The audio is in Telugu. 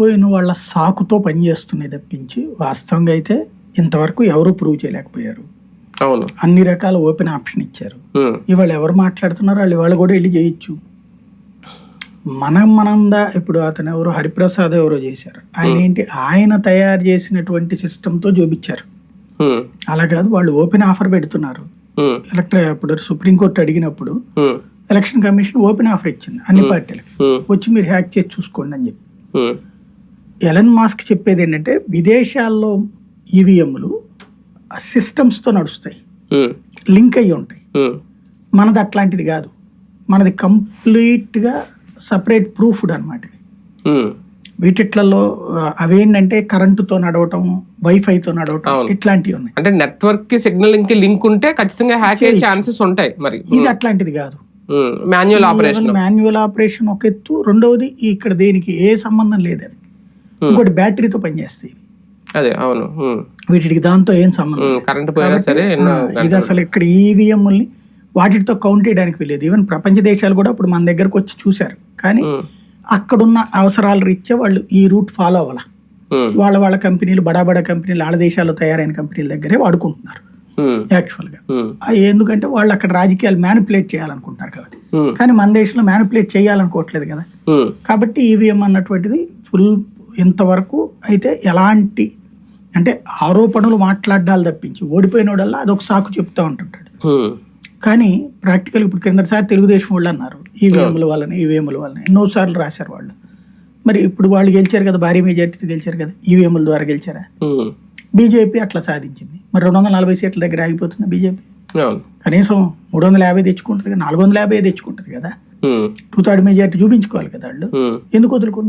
పోయిన వాళ్ళ సాకుతో పనిచేస్తున్నాయి తప్పించి వాస్తవంగా అయితే ఇంతవరకు ఎవరు ప్రూవ్ చేయలేకపోయారు. అవును. అన్ని రకాల ఓపెన్ ఆప్షన్ ఇచ్చారు. ఇవాళ ఎవరు మాట్లాడుతున్నారో వాళ్ళు ఇవాళ కూడా వెళ్ళి చేయొచ్చు. మనం మనందా ఇప్పుడు అతను ఎవరు హరిప్రసాద్ ఎవరో చేశారు. ఆయన ఏంటి? ఆయన తయారు చేసినటువంటి సిస్టంతో చూపించారు. అలా కాదు వాళ్ళు ఓపెన్ ఆఫర్ పెడుతున్నారు. ఎలక్ట్ర ఇప్పుడు సుప్రీంకోర్టు అడిగినప్పుడు ఎలక్షన్ కమిషన్ ఓపెన్ ఆఫర్ ఇచ్చింది అన్ని పార్టీలకి. వచ్చి మీరు హ్యాక్ చేసి చూసుకోండి అని చెప్పి. ఎలన్ మాస్క్ చెప్పేది ఏంటంటే విదేశాల్లో ఈవీఎంలు సిస్టమ్స్తో నడుస్తాయి. లింక్ అయ్యి ఉంటాయి. మనది అట్లాంటిది కాదు. మనది కంప్లీట్గా సపరేట్ ప్రూఫ్డ్ అనమాట వీటిట్లలో అవేంటంటే కరెంటుతో నడవటం వైఫైతో నడవటం. ఇట్లాంటివి ఉన్నాయి. అంటే నెట్వర్క్కి సిగ్నలింగ్కి లింక్ ఉంటే ఖచ్చితంగా హ్యాక్ అయ్యే ఛాన్సెస్ ఉంటాయి మరి. ఇది అట్లాంటిది కాదు. Manual operation. మాన్యువల్ ఆపరేషన్ ఒక ఎత్తు. రెండవది ఇక్కడ దేనికి ఏ సంబంధం లేదు అది. ఇంకోటి బ్యాటరీతో పనిచేస్తాయి. అదే అవును. ఉమ్, వీటికి దాంతో ఏం సంబంధం ఉమ్, కరెంట్ పోయినా సరే ఇది అసలు ఇక్కడ ఈవీఎంని వాటితో కౌంట్ చేయడానికి వెళ్ళేది ఈవెన్ ప్రపంచ దేశాలు కూడా ఇప్పుడు మన దగ్గరకు వచ్చి చూశారు. కానీ అక్కడున్న అవసరాల రీత్యా వాళ్ళు ఈ రూట్ ఫాలో అవ్వాల. వాళ్ళ వాళ్ళ కంపెనీలు బడా బడా కంపెనీలు ఆడ దేశాల్లో తయారైన కంపెనీల దగ్గరే వాడుకుంటున్నారు. యాక్చువల్గా ఎందుకంటే వాళ్ళు అక్కడ రాజకీయాలు మ్యానిపులేట్ చేయాలనుకుంటున్నారు కాబట్టి. కానీ మన దేశంలో మ్యానిపులేట్ చేయాలనుకోవట్లేదు కదా. కాబట్టి ఈవీఎం అన్నటువంటిది ఫుల్ ఇంతవరకు అయితే ఎలాంటి అంటే ఆరోపణలు మాట్లాడాలి తప్పించి ఓడిపోయినోడల్లా అదొక సాకు చెప్తా ఉంటుంటాడు. కానీ ప్రాక్టికల్ ఇప్పుడు కిందసారి తెలుగుదేశం వాళ్ళు అన్నారు ఈవీఎంల వలన ఈవీఎంల వలన ఎన్నోసార్లు రాశారు వాళ్ళు. మరి ఇప్పుడు వాళ్ళు గెలిచారు కదా భారీ మెజార్టీతో గెలిచారు కదా ఈవీఎంల ద్వారా గెలిచారా? బీజేపీ అట్లా సాధించింది. మరి రెండు వందల నలభై సీట్ల దగ్గర ఆగిపోతుంది బీజేపీ. కనీసం మూడు వందల యాభై తెచ్చుకుంటుంది కదా నాలుగు వందల యాభై తెచ్చుకుంటుంది కదా. టూ థర్డ్ మెజార్టీ చూపించుకోవాలి కదా వాళ్ళు. ఎందుకు వదులుకున్నారు?